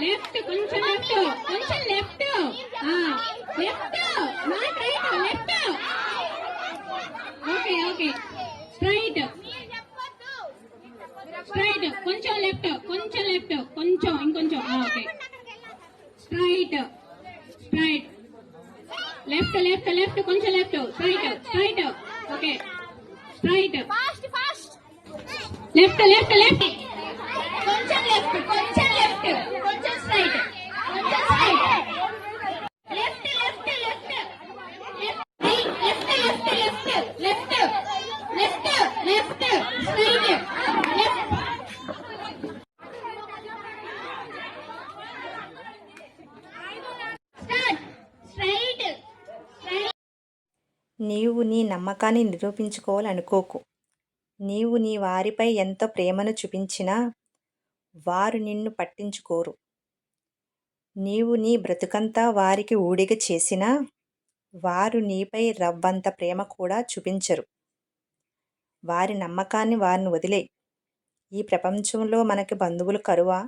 Left కొంచెం left కొంచెం left left not right left okay okay straight straight కొంచెం left కొంచెం లెఫ్ట్ కొంచెం ఇంకొంచెం. Okay straight straight left left left కొంచెం left straight straight okay straight fast fast left left left కొంచెం left కొంచెం left కొంచెం స్ట్రైట్ కొంచెం straight left left left left left left left left straight left నీవు నీ నమ్మకాన్ని నిరూపించుకోవాలనుకోకు. నీవు నీ వారిపై ఎంత ప్రేమను చూపించినా వారు నిన్ను పట్టించుకోరు. నీవు నీ బ్రతుకంతా వారికి ఊడిగ చేసినా వారు నీపై రవ్వంత ప్రేమ కూడా చూపించరు. వారి నమ్మకాన్ని వారిని వదిలే ఈ ప్రపంచంలో మనకి బంధువులు కరువా?